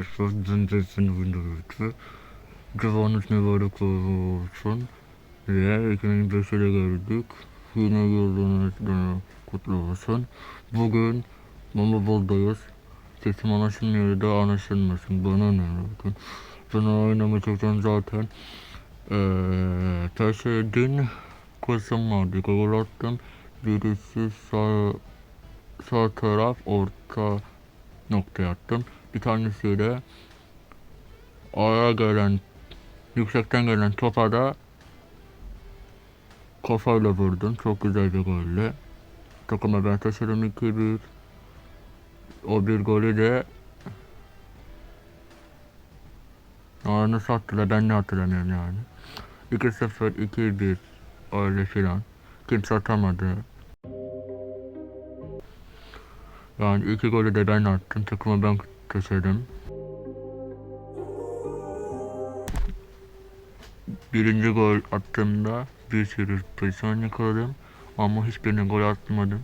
arkadaşlar. De videoydu. Civanız mübarek olsun. Ve 2005'e de geldik. Yine günü kutlu olsun. Bugün Mama Bol'dayız. Sesim anlaşılmıyor da anlaşılmasın. Bana ne bakın. Ben oynamayacaktan zaten. Eee Taşedin kızım vardı. Gol attım. Birisi sağ, sağ taraf orta nokta attım. Bir tanesi de araya gelen yüksekten gelen topa da kafayla vurdum. Çok güzel bir golle. Takıma ben taşıdım 2-1. O bir golü de Aa, nasıl attılar ben de hatırlamıyorum yani. 2-0, 2-1 öyle filan. Kimse atamadı. Yani iki golü de ben attım. Takımı ben taşıdım. Birinci gol attığımda bir sürü pozisyon yakaladım. Ama hiçbirine gol atmadım.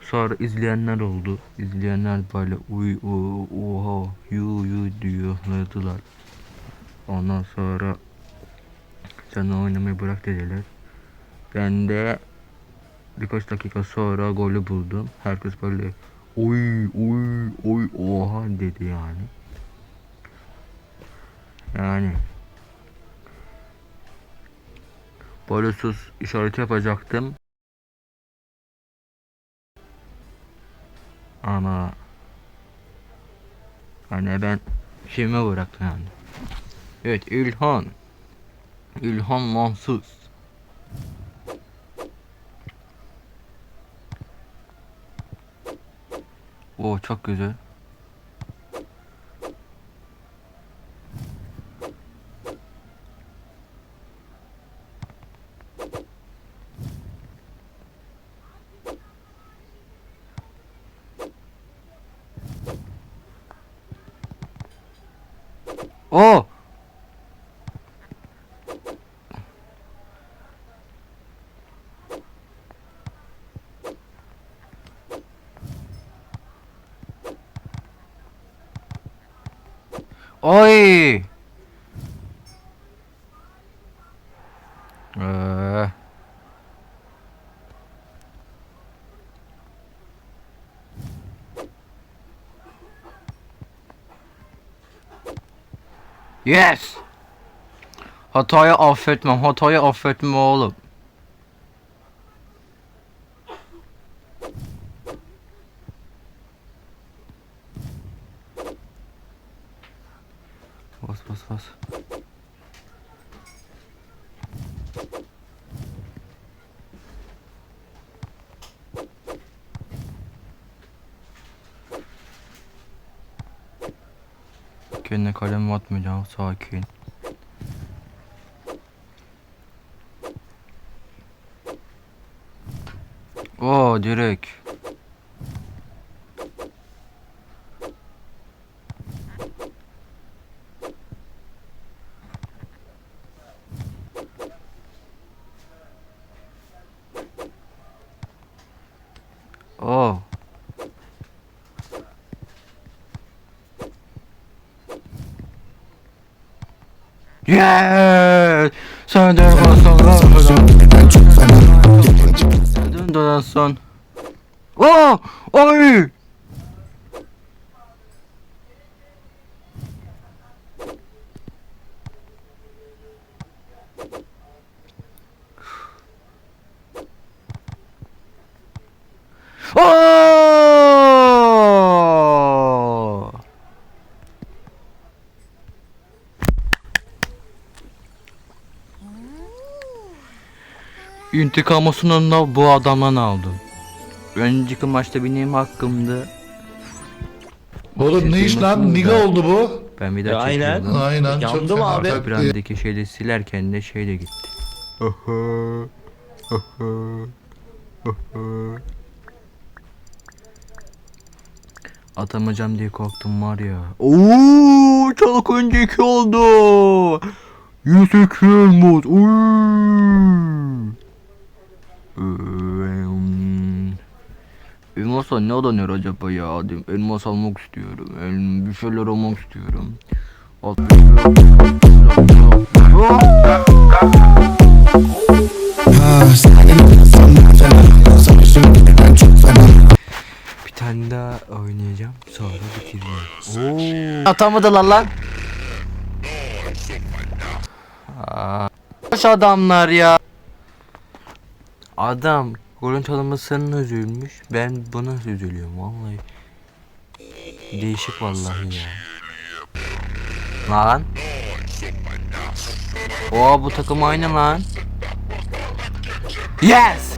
Sonra izleyenler oldu. İzleyenler böyle uy oha yu yu diyorlardılar. Ondan sonra sen oynamayı bırak dediler. Ben de birkaç dakika sonra golü buldum. Herkes böyle oy oy oy oha dedi yani. Yani böyle sus işareti yapacaktım. Ama hani ben şeyime bıraktım yani. Evet İlhan. İlhan Mansız. Oo çok güzel. Oo! Oy! Ee. Yes! Hatayı affetmem, hatayı affetmem oğlum. Bas bas. Kendine kalem atmayacağım sakin. Oo direkt. Oo. Sen de Dön donasyon. Oo! Oy! Oo! İntikamı sonunda bu adamdan aldım. Önceki maçta benim hakkımdı. Oğlum ne iş lan? Niga oldu bu. Ben bir Ya daha aynen. çekiyordum. Aynen çok Yandım fena abi. taktı. Brand'deki şeyleri silerken de şey de gitti. Atamayacağım diye korktum var ya. Oo, çok önceki oldu. 102 elmas. Oo. Ee, Elmasa ne aranıyor acaba ya? Elmas almak istiyorum. El, bir şeyler almak istiyorum. Bir tane daha oynayacağım. Sonra bitireceğim. Oo. Atamadılar lan. Boş adamlar ya. Adam golün çalınmasının üzülmüş. Ben buna üzülüyorum vallahi. Değişik vallahi ya. Lan. Oo bu takım aynı lan. Yes.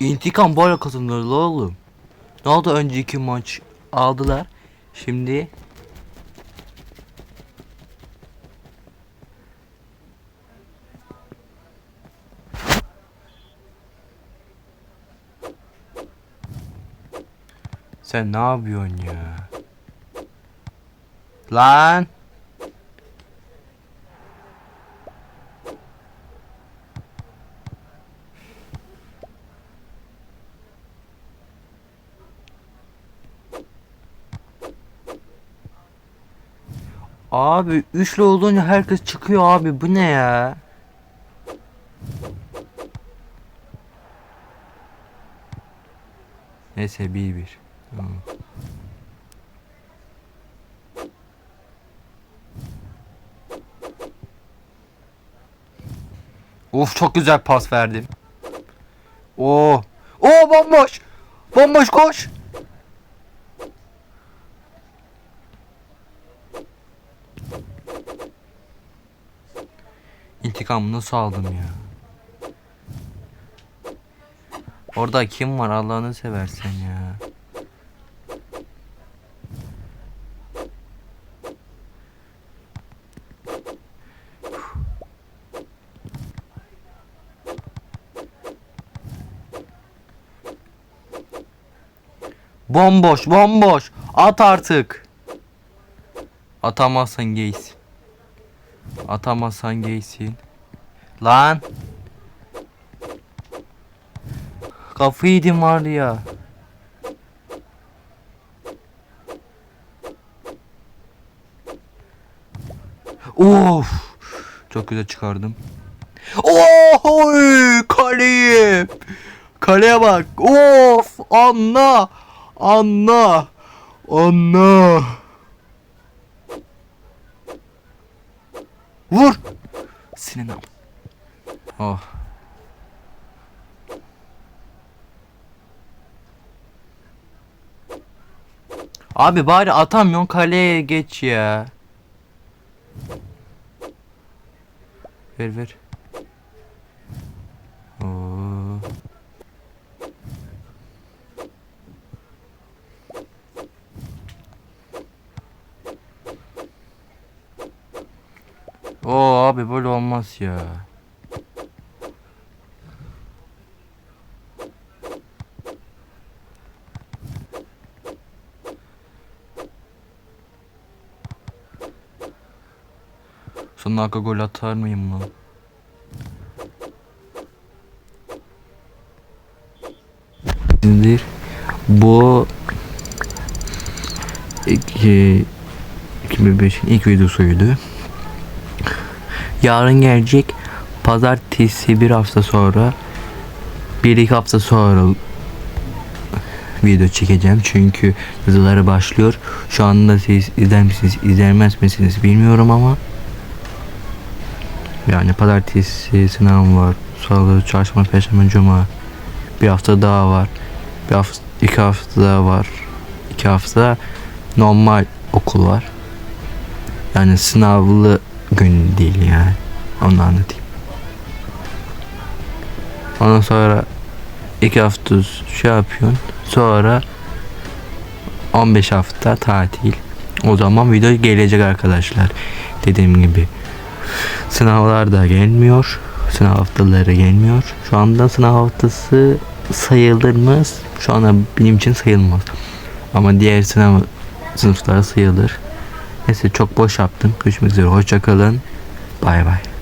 İntikam böyle kazanılır la oğlum. Ne oldu önceki maç aldılar. Şimdi Sen ne yapıyorsun ya? Lan! Abi üçlü olunca herkes çıkıyor abi bu ne ya? Neyse bir bir. Tamam. Of çok güzel pas verdim. Oo. Oo bomboş. Bomboş koş. İntikamını nasıl aldım ya? Orada kim var Allah'ını seversen ya. Bomboş bomboş. At artık. Atamazsan geysin. Atamazsan geysin. Lan. Kafayı yedim var ya. Of. Çok güzel çıkardım. Oy kaleye. Kaleye bak. Of anla. Anla. Anla. Vur. Senin am. Oh. Abi bari atamıyorsun kaleye geç ya. Ver ver. Oo. Oo abi böyle olmaz ya. Son dakika gol atar mıyım lan? Bu iki, 2005'in ilk videosuydu. Yarın gelecek pazartesi bir hafta sonra bir iki hafta sonra video çekeceğim çünkü yazıları başlıyor. Şu anda siz izler misiniz izlemez misiniz bilmiyorum ama yani pazartesi sınav var. Salı, çarşamba, perşembe, cuma. Bir hafta daha var. Bir hafta, iki hafta daha var. İki hafta normal okul var. Yani sınavlı gün değil yani. Onu anlatayım. Ondan sonra iki hafta şey yapıyorsun. Sonra 15 hafta tatil. O zaman video gelecek arkadaşlar. Dediğim gibi. Sınavlar da gelmiyor. Sınav haftaları gelmiyor. Şu anda sınav haftası sayılır mı? Şu anda benim için sayılmaz. Ama diğer sınav sınıflar sayılır. Neyse çok boş yaptım. Görüşmek üzere. Hoşçakalın. Bay bay.